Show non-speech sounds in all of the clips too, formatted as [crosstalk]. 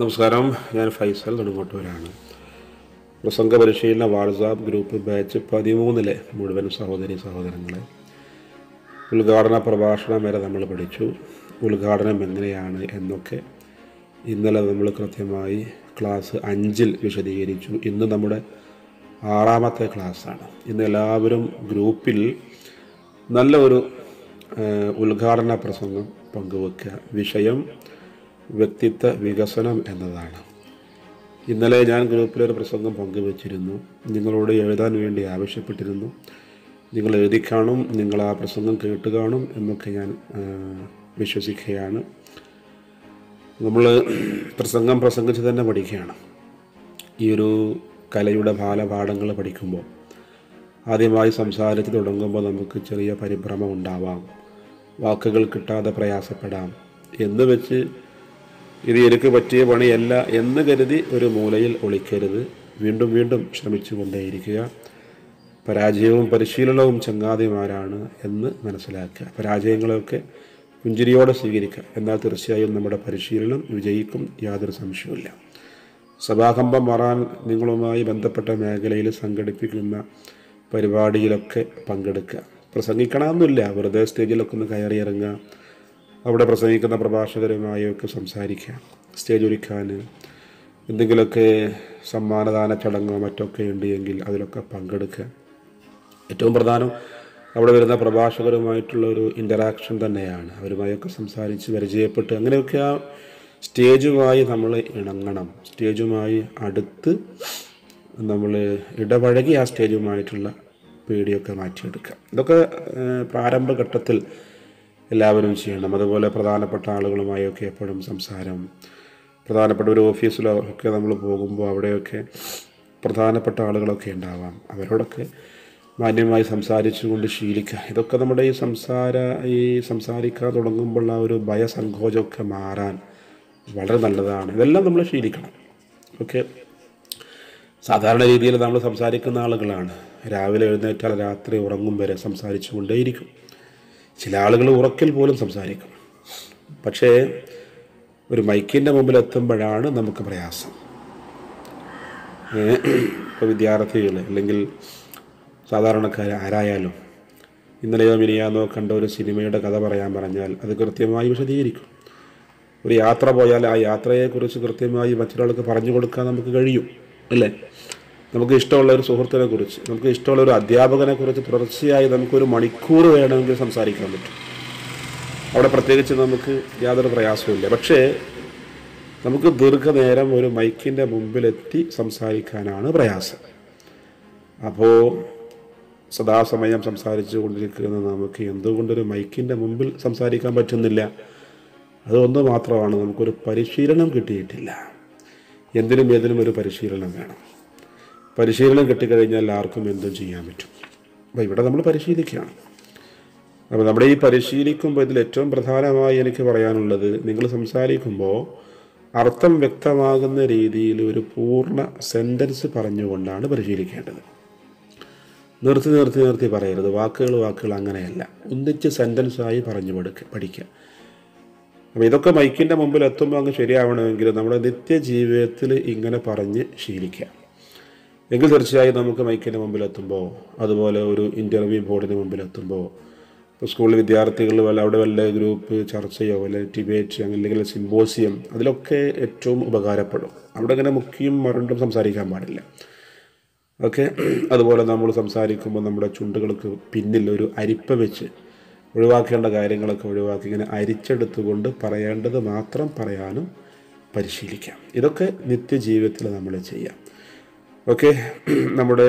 നമസ്കാരം. ഞാൻ ഫൈസൽ നെടുങ്ങോട്ടൂരാണ് പ്രസംഗ പരിശീലന വാട്സാപ്പ് ഗ്രൂപ്പ് ബാച്ച് പതിമൂന്നിലെ മുഴുവൻ സഹോദരി സഹോദരങ്ങളെ ഉദ്ഘാടന പ്രഭാഷണം വരെ നമ്മൾ പഠിച്ചു. ഉദ്ഘാടനം എങ്ങനെയാണ് എന്നൊക്കെ ഇന്നലെ നമ്മൾ കൃത്യമായി ക്ലാസ് അഞ്ചിൽ വിശദീകരിച്ചു. ഇന്ന് നമ്മുടെ ആറാമത്തെ ക്ലാസ്സാണ്. ഇന്ന് എല്ലാവരും ഗ്രൂപ്പിൽ നല്ല ഒരു ഉദ്ഘാടന പ്രസംഗം പങ്കുവെക്കുക. വിഷയം വ്യക്തിത്വ വികസനം എന്നതാണ്. ഇന്നലെ ഞാൻ ഗ്രൂപ്പിലൊരു പ്രസംഗം പങ്കുവച്ചിരുന്നു. നിങ്ങളോട് എഴുതാൻ വേണ്ടി ആവശ്യപ്പെട്ടിരുന്നു. നിങ്ങൾ എഴുതി കാണും നിങ്ങൾ ആ പ്രസംഗം കേട്ട് കാണും എന്നൊക്കെ ഞാൻ വിശ്വസിക്കുകയാണ്. നമ്മൾ പ്രസംഗം പ്രസംഗിച്ച് തന്നെ പഠിക്കുകയാണ്. ഈ ഒരു കലയുടെ ബാലപാഠങ്ങൾ പഠിക്കുമ്പോൾ ആദ്യമായി സംസാരിച്ച് തുടങ്ങുമ്പോൾ നമുക്ക് ചെറിയ പരിഭ്രമം ഉണ്ടാവാം. വാക്കുകൾ കിട്ടാതെ പ്രയാസപ്പെടാം എന്ന് വെച്ച് ഇത് എനിക്ക് പറ്റിയ പണിയല്ല എന്ന് കരുതി ഒരു മൂലയിൽ ഒളിക്കരുത്. വീണ്ടും വീണ്ടും ശ്രമിച്ചു കൊണ്ടേയിരിക്കുക പരാജയവും പരിശീലനവും ചങ്ങാതിമാരാണ് എന്ന് മനസ്സിലാക്കുക. പരാജയങ്ങളെയൊക്കെ പുഞ്ചിരിയോടെ സ്വീകരിക്കുക. എന്നാൽ തീർച്ചയായും നമ്മുടെ പരിശീലനം വിജയിക്കും. യാതൊരു സംശയവുമില്ല. സഭാകമ്പം മാറാൻ നിങ്ങളുമായി ബന്ധപ്പെട്ട മേഖലയിൽ സംഘടിപ്പിക്കുന്ന പരിപാടിയിലൊക്കെ പങ്കെടുക്കുക. പ്രസംഗിക്കണമെന്നില്ല. വെറുതെ സ്റ്റേജിലൊക്കെ ഒന്ന് കയറി ഇറങ്ങുക. അവിടെ പ്രസംഗിക്കുന്ന പ്രഭാഷകരുമായൊക്കെ സംസാരിക്കുക സ്റ്റേജ് ഒരുക്കാൻ എന്തെങ്കിലുമൊക്കെ സമ്മാനദാന ചടങ്ങോ മറ്റൊക്കെ ഉണ്ട് എങ്കിൽ അതിലൊക്കെ പങ്കെടുക്കുക. ഏറ്റവും പ്രധാനം അവിടെ വരുന്ന പ്രഭാഷകരുമായിട്ടുള്ള ഒരു ഇന്ററാക്ഷൻ തന്നെയാണ്. അവരുമായൊക്കെ സംസാരിച്ച് പരിചയപ്പെട്ട് അങ്ങനെയൊക്കെ ആ സ്റ്റേജുമായി നമ്മൾ ഇണങ്ങണം. സ്റ്റേജുമായി അടുത്ത് നമ്മൾ ഇടപഴകി ആ സ്റ്റേജുമായിട്ടുള്ള പേടിയൊക്കെ മാറ്റിയെടുക്കുക. ഇതൊക്കെ പ്രാരംഭഘട്ടത്തിൽ എല്ലാവരും ചെയ്യണം. അതുപോലെ പ്രധാനപ്പെട്ട ആളുകളുമായൊക്കെ എപ്പോഴും സംസാരം. പ്രധാനപ്പെട്ട ഒരു ഓഫീസിലോ ഒക്കെ നമ്മൾ പോകുമ്പോൾ അവിടെയൊക്കെ പ്രധാനപ്പെട്ട ആളുകളൊക്കെ ഉണ്ടാവാം. അവരോടൊക്കെ മാന്യമായി സംസാരിച്ചുകൊണ്ട് ശീലിക്കുക. ഇതൊക്കെ നമ്മുടെ ഈ സംസാര ഈ സംസാരിക്കാൻ തുടങ്ങുമ്പോൾ ഒരു ഭയസങ്കോചമൊക്കെ മാറാൻ വളരെ നല്ലതാണ്. ഇതെല്ലാം നമ്മൾ ശീലിക്കണം. ഓക്കെ? സാധാരണ രീതിയിൽ നമ്മൾ സംസാരിക്കുന്ന ആളുകളാണ്. രാവിലെ എഴുന്നേറ്റാൽ രാത്രി ഉറങ്ങും വരെ സംസാരിച്ചു കൊണ്ടേയിരിക്കും. ചില ആളുകൾ ഉറക്കിൽ പോലും സംസാരിക്കും. പക്ഷേ ഒരു മൈക്കിന്റെ മുമ്പിൽ എത്തുമ്പോഴാണ് നമുക്ക് പ്രയാസം. ഇപ്പോൾ വിദ്യാർത്ഥികൾ അല്ലെങ്കിൽ സാധാരണക്കാർ ആരായാലും ഇന്നലെയോ മിനിയാന്നോ കണ്ട ഒരു സിനിമയുടെ കഥ പറയാൻ പറഞ്ഞാൽ അത് കൃത്യമായി വിശദീകരിക്കും. ഒരു യാത്ര പോയാൽ ആ യാത്രയെക്കുറിച്ച് കൃത്യമായി മറ്റൊരാൾക്ക് പറഞ്ഞു കൊടുക്കാൻ നമുക്ക് കഴിയും അല്ലേ? നമുക്ക് ഇഷ്ടമുള്ള ഒരു സുഹൃത്തിനെ കുറിച്ച് നമുക്ക് ഇഷ്ടമുള്ള ഒരു അധ്യാപകനെ കുറിച്ച് തുടർച്ചയായി നമുക്കൊരു മണിക്കൂർ വേണമെങ്കിൽ സംസാരിക്കാൻ പറ്റും. അവിടെ പ്രത്യേകിച്ച് നമുക്ക് യാതൊരു പ്രയാസവുമില്ല. പക്ഷേ നമുക്ക് ദീർഘനേരം ഒരു മൈക്കിന്റെ മുമ്പിലെത്തി സംസാരിക്കാനാണ് പ്രയാസം. അപ്പോൾ സദാസമയം സംസാരിച്ചു കൊണ്ടിരിക്കുന്ന നമുക്ക് എന്തുകൊണ്ടൊരു മൈക്കിന്റെ മുമ്പിൽ സംസാരിക്കാൻ പറ്റുന്നില്ല? അതൊന്ന് മാത്രമാണ് നമുക്കൊരു പരിശീലനം കിട്ടിയിട്ടില്ല. എന്തിനും ഏതിനും ഒരു പരിശീലനം വേണം. പരിശീലനം കിട്ടിക്കഴിഞ്ഞാൽ ആർക്കും എന്തും ചെയ്യാൻ പറ്റും. അപ്പോൾ ഇവിടെ നമ്മൾ പരിശീലിക്കുകയാണ്. അപ്പോൾ നമ്മുടെ ഈ പരിശീലിക്കുമ്പോൾ ഇതിൽ ഏറ്റവും പ്രധാനമായി എനിക്ക് പറയാനുള്ളത് നിങ്ങൾ സംസാരിക്കുമ്പോൾ അർത്ഥം വ്യക്തമാകുന്ന രീതിയിൽ ഒരു പൂർണ സെന്റൻസ് പറഞ്ഞുകൊണ്ടാണ് പരിശീലിക്കേണ്ടത്. നിർത്തി നിർത്തി നിർത്തി പറയരുത്. വാക്കുകൾ വാക്കുകൾ അങ്ങനെയല്ല. ഒന്നിച്ച് സെന്റൻസായി പറഞ്ഞു പഠിക്കുക പഠിക്കുക. അപ്പോൾ ഇതൊക്കെ മൈക്കിന്റെ മുമ്പിൽ എത്തുമ്പോൾ അങ്ങ് ശരിയാവണമെങ്കിൽ നമ്മുടെ നിത്യജീവിതത്തിൽ ഇങ്ങനെ പറഞ്ഞ് ശീലിക്കുക. എങ്കിൽ തീർച്ചയായും നമുക്ക് മൈക്കിന്റെ മുമ്പിലെത്തുമ്പോൾ അതുപോലെ ഒരു ഇന്റർവ്യൂ ബോർഡിന് മുമ്പിലെത്തുമ്പോൾ ഇപ്പോൾ സ്കൂളിൽ വിദ്യാർത്ഥികൾ വല്ല അവിടെ വല്ല ഗ്രൂപ്പ് ചർച്ചയോ അല്ലെ ഡിബേറ്റ് അല്ലെങ്കിൽ സിമ്പോസിയം അതിലൊക്കെ ഏറ്റവും ഉപകാരപ്പെടും. അവിടെ അങ്ങനെ മുക്കിയും മറുണ്ടും സംസാരിക്കാൻ പാടില്ല. ഓക്കെ? അതുപോലെ നമ്മൾ സംസാരിക്കുമ്പോൾ നമ്മുടെ ചുണ്ടുകൾക്ക് പിന്നിൽ ഒരു അരിപ്പ വെച്ച് ഒഴിവാക്കേണ്ട കാര്യങ്ങളൊക്കെ ഒഴിവാക്കി ഇങ്ങനെ അരിച്ചെടുത്തുകൊണ്ട് പറയേണ്ടത് മാത്രം പറയാനും പരിശീലിക്കാം. ഇതൊക്കെ നിത്യജീവിതത്തിൽ നമ്മൾ ചെയ്യാം. ഓക്കെ [clears throat] നമ്മുടെ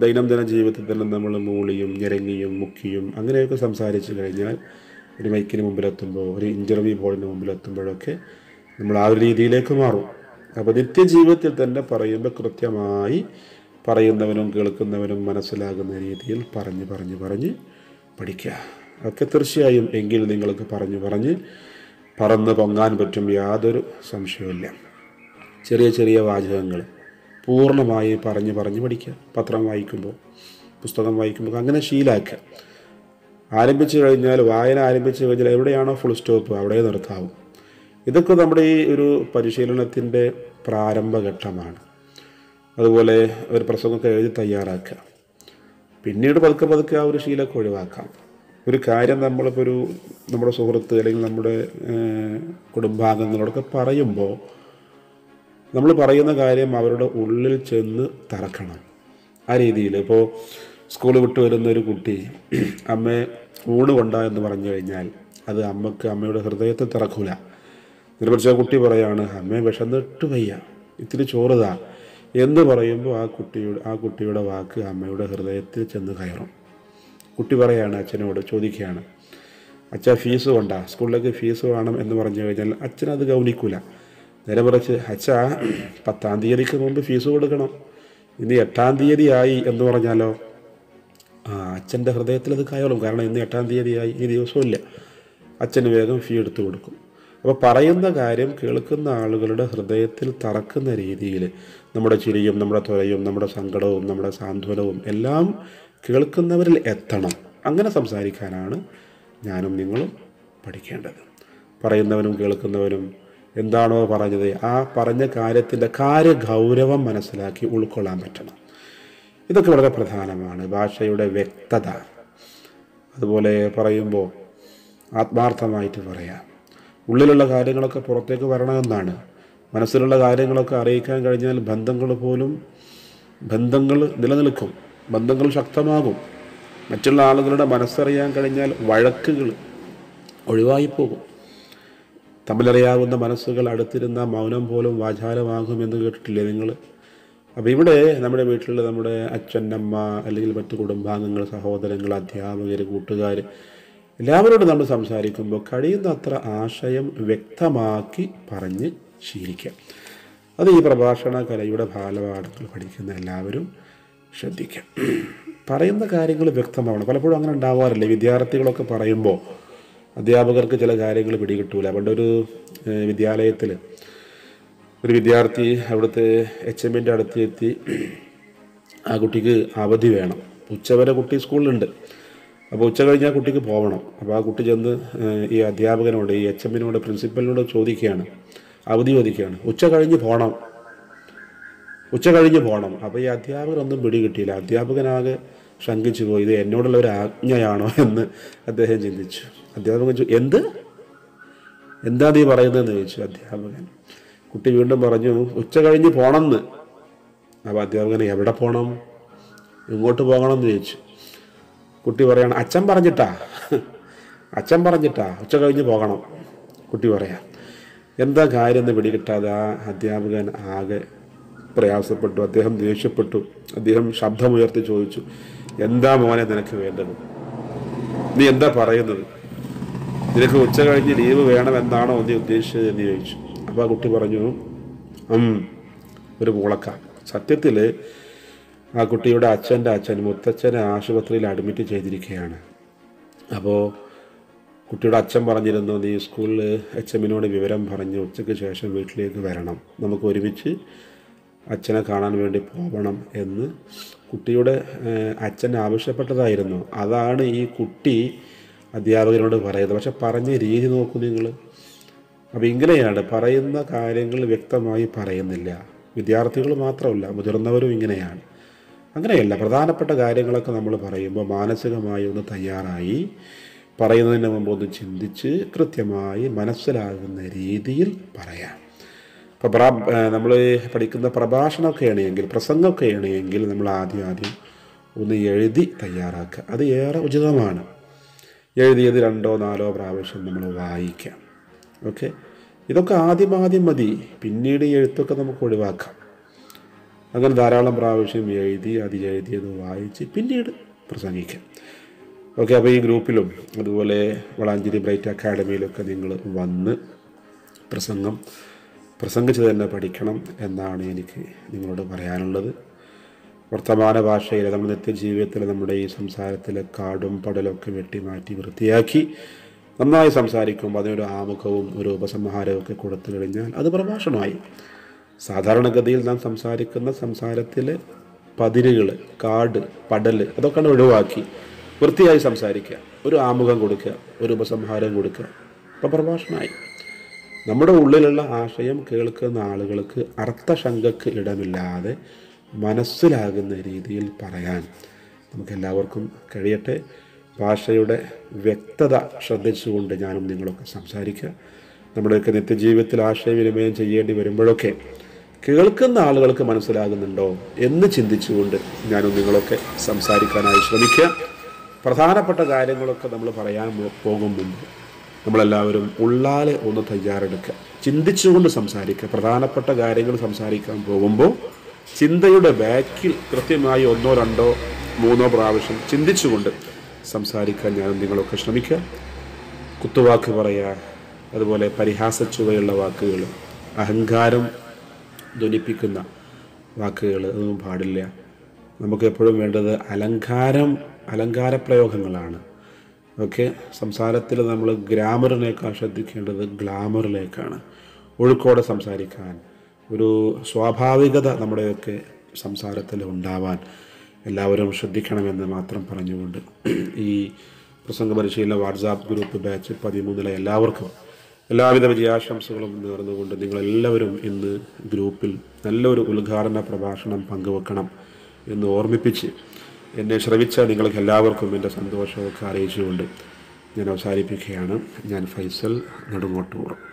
ദൈനംദിന ജീവിതത്തിൽ തന്നെ നമ്മൾ മൂളിയും ഞെരങ്ങിയും മുക്കിയും അങ്ങനെയൊക്കെ സംസാരിച്ചു കഴിഞ്ഞാൽ ഒരു മൈക്കിന് മുമ്പിലെത്തുമ്പോൾ ഒരു ഇന്റർവ്യൂ ബോർഡിന് മുമ്പിലെത്തുമ്പോഴൊക്കെ നമ്മൾ ആ ഒരു രീതിയിലേക്ക് മാറും. അപ്പോൾ നിത്യജീവിതത്തിൽ തന്നെ പറയുമ്പോൾ കൃത്യമായി പറയുന്നവനും കേൾക്കുന്നവനും മനസ്സിലാകുന്ന രീതിയിൽ പറഞ്ഞ് പറഞ്ഞ് പറഞ്ഞ് പഠിക്കുക. ഒക്കെ തീർച്ചയായും എങ്കിൽ നിങ്ങൾക്ക് പറഞ്ഞു പറഞ്ഞ് പറന്ന് പൊങ്ങാൻ പറ്റും യാതൊരു സംശയവുമില്ല. ചെറിയ ചെറിയ വാചകങ്ങൾ. പൂർണമായി പറഞ്ഞ് പറഞ്ഞ് പഠിക്കുക. പത്രം വായിക്കുമ്പോൾ പുസ്തകം വായിക്കുമ്പോൾ അങ്ങനെ ശീലാക്കുക. ആരംഭിച്ചു കഴിഞ്ഞാൽ വായന ആരംഭിച്ചു കഴിഞ്ഞാൽ എവിടെയാണോ ഫുൾ സ്റ്റോപ്പ് അവിടെ നിർത്താവും. ഇതൊക്കെ നമ്മുടെ ഈ ഒരു പരിശീലനത്തിന്റെ പ്രാരംഭഘട്ടമാണ് അതുപോലെ ഒരു പ്രസംഗമൊക്കെ എഴുതി തയ്യാറാക്കുക. പിന്നീട് പതുക്കെ പതുക്കെ ആ ഒരു ശീലമൊക്കെ ഒഴിവാക്കാം. ഒരു കാര്യം നമ്മളിപ്പോൾ ഒരു നമ്മുടെ സുഹൃത്ത് അല്ലെങ്കിൽ നമ്മുടെ കുടുംബാംഗങ്ങളോടൊക്കെ പറയുമ്പോൾ നമ്മൾ പറയുന്ന കാര്യം അവരുടെ ഉള്ളിൽ ചെന്ന് തറക്കണം. ആ രീതിയിൽ ഇപ്പോൾ സ്കൂൾ വിട്ടു വരുന്ന ഒരു കുട്ടി [clears throat] അമ്മയെ ഊണ് കൊണ്ട എന്ന് പറഞ്ഞു കഴിഞ്ഞാൽ അത് അമ്മയ്ക്ക് അമ്മയുടെ ഹൃദയത്തെ തിറക്കൂല. നിർമ്മിച്ച കുട്ടി പറയാണ് അമ്മയെ വിഷന്നിട്ട് വയ്യ. ഇത്തിരി ചോറുതാ എന്ന് പറയുമ്പോൾ ആ കുട്ടിയുടെ ആ കുട്ടിയുടെ വാക്ക് അമ്മയുടെ ഹൃദയത്തിൽ ചെന്ന് കയറും. കുട്ടി പറയാണ് അച്ഛനോട് ചോദിക്കുകയാണ് അച്ഛാ ഫീസ് കൊണ്ടാ? സ്കൂളിലേക്ക് ഫീസ് വേണം എന്ന് പറഞ്ഞു കഴിഞ്ഞാൽ അച്ഛനത് ഗൗനിക്കൂല. നേരെ അച്ഛ പത്താം തീയതിക്ക് മുമ്പ് ഫീസ് കൊടുക്കണം. ഇന്ന് എട്ടാം തീയതി ആയി എന്ന് പറഞ്ഞാലോ? ആ അച്ഛന്റെ ഹൃദയത്തിൽ അത് കയറും. കാരണം ഇന്ന് എട്ടാം തീയതിയായി ഈ ദിവസമില്ല അച്ഛന് വേഗം ഫീ എടുത്തു കൊടുക്കും. അപ്പോൾ പറയുന്ന കാര്യം കേൾക്കുന്ന ആളുകളുടെ ഹൃദയത്തിൽ തറക്കുന്ന രീതിയിൽ നമ്മുടെ ചിരിയും നമ്മുടെ തൊലയും നമ്മുടെ സങ്കടവും നമ്മുടെ സാന്ത്വനവും എല്ലാം കേൾക്കുന്നവരിൽ എത്തണം. അങ്ങനെ സംസാരിക്കാനാണ് ഞാനും നിങ്ങളും പഠിക്കേണ്ടത്. പറയുന്നവനും കേൾക്കുന്നവനും എന്താണോ പറഞ്ഞത്. ആ പറഞ്ഞ കാര്യത്തിന്റെ കാര്യഗൗരവം മനസ്സിലാക്കി ഉൾക്കൊള്ളാൻ പറ്റണം. ഇതൊക്കെ വളരെ പ്രധാനമാണ്. ഭാഷയുടെ വ്യക്തത. അതുപോലെ പറയുമ്പോൾ ആത്മാർത്ഥമായിട്ട് പറയാം. ഉള്ളിലുള്ള കാര്യങ്ങളൊക്കെ പുറത്തേക്ക് വരണമെന്നാണ്. മനസ്സിലുള്ള കാര്യങ്ങളൊക്കെ അറിയിക്കാൻ കഴിഞ്ഞാൽ ബന്ധങ്ങൾ പോലും ബന്ധങ്ങൾ നിലനിൽക്കും. ബന്ധങ്ങൾ ശക്തമാകും. മറ്റുള്ള ആളുകളുടെ മനസ്സറിയാൻ കഴിഞ്ഞാൽ വഴക്കുകൾ ഒഴിവായി പോകും തമ്മിലറിയാവുന്ന മനസ്സുകൾ അടുത്തിരുന്ന മൗനം പോലും വാചാലമാകുമെന്ന് കേട്ടിട്ടില്ലേ നിങ്ങൾ? അപ്പോൾ ഇവിടെ നമ്മുടെ വീട്ടിൽ നമ്മുടെ അച്ഛൻ അമ്മ അല്ലെങ്കിൽ മറ്റു കുടുംബാംഗങ്ങൾ സഹോദരങ്ങൾ അധ്യാപകർ കൂട്ടുകാർ എല്ലാവരോടും നമ്മൾ സംസാരിക്കുമ്പോൾ കഴിയുന്നത്ര ആശയം വ്യക്തമാക്കി പറഞ്ഞ് ശീലിക്കാം. അത് ഈ പ്രഭാഷണ കലയുടെ ബാലപാഠങ്ങൾ പഠിക്കുന്ന എല്ലാവരും ശ്രദ്ധിക്കാം. പറയുന്ന കാര്യങ്ങൾ വ്യക്തമാവണം. പലപ്പോഴും അങ്ങനെ ഉണ്ടാവാറില്ല? വിദ്യാർത്ഥികളൊക്കെ പറയുമ്പോൾ അധ്യാപകർക്ക് ചില കാര്യങ്ങൾ പിടികിട്ടൂല. പണ്ടൊരു വിദ്യാലയത്തിൽ ഒരു വിദ്യാർത്ഥി അവിടുത്തെ എച്ച് എമ്മിന്റെ അടുത്ത് എത്തി ആ കുട്ടിക്ക് അവധി വേണം. ഉച്ചവരെ കുട്ടി സ്കൂളിലുണ്ട്. അപ്പോൾ ഉച്ച കഴിഞ്ഞാൽ കുട്ടിക്ക് പോകണം അപ്പോൾ ആ കുട്ടി ചെന്ന് ഈ അധ്യാപകനോട് ഈ എച്ച് എമ്മിനോട് പ്രിൻസിപ്പലിനോട് ചോദിക്കുകയാണ്. അവധി ചോദിക്കുകയാണ്. ഉച്ച കഴിഞ്ഞ് പോകണം ഉച്ച കഴിഞ്ഞ് പോകണം അപ്പോൾ ഈ അധ്യാപകനൊന്നും പിടി കിട്ടിയില്ല അധ്യാപകനാകെ ശങ്കിച്ചു പോയി. ഇത് എന്നോടുള്ള ഒരു ആജ്ഞയാണോ എന്ന് അദ്ദേഹം ചിന്തിച്ചു. അധ്യാപകൻ ചോദിച്ചു എന്ത്? എന്താ നീ പറയുന്നതെന്ന്? ചോദിച്ചു അധ്യാപകൻ. കുട്ടി വീണ്ടും പറഞ്ഞു ഉച്ച കഴിഞ്ഞ് എന്ന് അപ്പോൾ അധ്യാപകൻ എവിടെ പോകണം ഇങ്ങോട്ട് പോകണം? എന്ന് ചോദിച്ചു. കുട്ടി പറയണം അച്ഛൻ പറഞ്ഞിട്ടാ. അച്ഛൻ പറഞ്ഞിട്ടാ. ഉച്ച കഴിഞ്ഞ് പോകണം. കുട്ടി പറയാം എന്താ കാര്യം എന്ന് പിടികിട്ടാതെ ആ അധ്യാപകൻ ആകെ പ്രയാസപ്പെട്ടു. അദ്ദേഹം ദേഷ്യപ്പെട്ടു. അദ്ദേഹം ശബ്ദമുയർത്തി ചോദിച്ചു എന്താ മോനെ നിനക്ക് വേണ്ടത്? നീ എന്താ പറയുന്നത്? നിനക്ക് ഉച്ച കഴിഞ്ഞ് ലീവ് വേണമെന്നാണോ നീ ഉദ്ദേശിച്ചത് എന്ന് ചോദിച്ചു. അപ്പോൾ ആ കുട്ടി പറഞ്ഞു ഒരു പൂളക്ക. സത്യത്തിൽ ആ കുട്ടിയുടെ അച്ഛന്റെ അച്ഛൻ മുത്തച്ഛനെ ആശുപത്രിയിൽ അഡ്മിറ്റ് ചെയ്തിരിക്കുകയാണ്. അപ്പോൾ കുട്ടിയുടെ അച്ഛൻ പറഞ്ഞിരുന്നു നീ സ്കൂളിൽ എച്ച് എമ്മിനോട് വിവരം പറഞ്ഞ് ഉച്ചയ്ക്ക് ശേഷം വീട്ടിലേക്ക് വരണം. നമുക്ക് ഒരുമിച്ച് അച്ഛനെ കാണാൻ വേണ്ടി പോകണം എന്ന് കുട്ടിയുടെ അച്ഛൻ ആവശ്യപ്പെട്ടതായിരുന്നു. അതാണ് ഈ കുട്ടി അധ്യാപകനോട് പറയുന്നത്. പക്ഷെ പറഞ്ഞ രീതി നോക്കൂ നിങ്ങൾ. അപ്പോൾ ഇങ്ങനെയാണ് പറയുന്ന കാര്യങ്ങൾ വ്യക്തമായി പറയുന്നില്ല. വിദ്യാർത്ഥികൾ മാത്രമല്ല മുതിർന്നവരും ഇങ്ങനെയാണ്. അങ്ങനെയല്ല പ്രധാനപ്പെട്ട കാര്യങ്ങളൊക്കെ നമ്മൾ പറയുമ്പോൾ മാനസികമായി ഒന്ന് തയ്യാറായി പറയുന്നതിന് മുമ്പ് ഒന്ന് ചിന്തിച്ച് കൃത്യമായി മനസ്സിലാകുന്ന രീതിയിൽ പറയാം. ഇപ്പോൾ പ്രാ നമ്മൾ പഠിക്കുന്ന പ്രഭാഷണമൊക്കെ ആണെങ്കിൽ പ്രസംഗമൊക്കെ ആണെങ്കിൽ നമ്മൾ ആദ്യം ആദ്യം ഒന്ന് എഴുതി തയ്യാറാക്കുക. അത് ഏറെ ഉചിതമാണ്. എഴുതിയത് രണ്ടോ നാലോ പ്രാവശ്യം നമ്മൾ വായിക്കാം. ഓക്കെ? ഇതൊക്കെ ആദ്യം ആദ്യം മതി. പിന്നീട് ഈ എഴുത്തൊക്കെ നമുക്ക് ഒഴിവാക്കാം. അങ്ങനെ ധാരാളം പ്രാവശ്യം എഴുതി അത് എഴുതിയത് വായിച്ച് പിന്നീട് പ്രസംഗിക്കാം. ഓക്കെ? അപ്പോൾ ഈ ഗ്രൂപ്പിലും അതുപോലെ വളാഞ്ചേരി ബ്രൈറ്റ് അക്കാഡമിയിലൊക്കെ നിങ്ങൾ വന്ന് പ്രസംഗം പ്രസംഗിച്ച് തന്നെ പഠിക്കണം എന്നാണ് എനിക്ക് നിങ്ങളോട് പറയാനുള്ളത്. വർത്തമാന ഭാഷയിൽ നമ്മുടെ നിത്യജീവിതത്തിൽ നമ്മുടെ ഈ സംസാരത്തിലെ കാടും പടലൊക്കെ വെട്ടി മാറ്റി വൃത്തിയാക്കി നന്നായി സംസാരിക്കുമ്പോൾ അതിനൊരു ആമുഖവും ഒരു ഉപസംഹാരവും ഒക്കെ കൊടുത്തു കഴിഞ്ഞാൽ അത് പ്രഭാഷണമായി. സാധാരണഗതിയിൽ നാം സംസാരിക്കുന്ന സംസാരത്തിലെ പതിരുകൾ കാട് പടൽ അതൊക്കെ ഒഴിവാക്കി വൃത്തിയായി സംസാരിക്കുക. ഒരു ആമുഖം കൊടുക്കുക ഒരു ഉപസംഹാരം കൊടുക്കുക. അപ്പം പ്രഭാഷണമായി. നമ്മുടെ ഉള്ളിലുള്ള ആശയം കേൾക്കുന്ന ആളുകൾക്ക് അർത്ഥശങ്കക്ക് ഇടമില്ലാതെ മനസ്സിലാകുന്ന രീതിയിൽ പറയാൻ നമുക്കെല്ലാവർക്കും കഴിയട്ടെ. ഭാഷയുടെ വ്യക്തത ശ്രദ്ധിച്ചുകൊണ്ട് ഞാനും നിങ്ങളൊക്കെ സംസാരിക്കുക. നമ്മുടെയൊക്കെ നിത്യജീവിതത്തിൽ ആശയവിനിമയം ചെയ്യേണ്ടി വരുമ്പോഴൊക്കെ കേൾക്കുന്ന ആളുകൾക്ക് മനസ്സിലാകുന്നുണ്ടോ എന്ന് ചിന്തിച്ചുകൊണ്ട് ഞാനും നിങ്ങളൊക്കെ സംസാരിക്കാനായി ശ്രമിക്കുക. പ്രധാനപ്പെട്ട കാര്യങ്ങളൊക്കെ നമ്മൾ പറയാൻ പോകും മുമ്പ് നമ്മളെല്ലാവരും ഉള്ളാലെ ഒന്ന് തയ്യാറെടുക്കുക. ചിന്തിച്ചുകൊണ്ട് സംസാരിക്കുക. പ്രധാനപ്പെട്ട കാര്യങ്ങൾ സംസാരിക്കാൻ പോകുമ്പോൾ ചിന്തയുടെ ബാക്കിൽ കൃത്യമായി ഒന്നോ രണ്ടോ മൂന്നോ പ്രാവശ്യം ചിന്തിച്ചുകൊണ്ട് സംസാരിക്കാൻ ഞാൻ നിങ്ങളൊക്കെ ശ്രമിക്കുക. കുത്തുവാക്ക് പറയുക അതുപോലെ പരിഹാസച്ചുവയുള്ള വാക്കുകൾ അഹങ്കാരം ധ്വനിപ്പിക്കുന്ന വാക്കുകൾ അതൊന്നും പാടില്ല. നമുക്ക് എപ്പോഴും വേണ്ടത് അലങ്കാരം അലങ്കാര പ്രയോഗങ്ങളാണ് ഓക്കെ? സംസാരത്തിൽ നമ്മൾ ഗ്രാമറിനേക്കാൾ ശ്രദ്ധിക്കേണ്ടത് ഗ്ലാമറിലേക്കാണ്. ഒഴുക്കോടെ സംസാരിക്കാൻ ഒരു സ്വാഭാവികത നമ്മുടെയൊക്കെ സംസാരത്തിൽ ഉണ്ടാവാൻ എല്ലാവരും ശ്രദ്ധിക്കണമെന്ന് മാത്രം പറഞ്ഞുകൊണ്ട് ഈ പ്രസംഗ പരിശീലന വാട്സാപ്പ് ഗ്രൂപ്പ് ബാച്ച് പതിമൂന്നിലെ എല്ലാവർക്കും എല്ലാവിധ വിജയാശംസകളും നേർന്നുകൊണ്ട് നിങ്ങളെല്ലാവരും ഇന്ന് ഗ്രൂപ്പിൽ നല്ലൊരു ഉദ്ഘാടന പ്രഭാഷണം പങ്കുവെക്കണം എന്ന് ഓർമ്മിപ്പിച്ച് എന്നെ ശ്രമിച്ച നിങ്ങൾക്ക് എല്ലാവർക്കും എന്റെ സന്തോഷമൊക്കെ അറിയിച്ചുകൊണ്ട് ഞാൻ അവസാനിപ്പിക്കുകയാണ്. ഞാൻ ഫൈസൽ നെടുങ്ങോട്ടൂർ.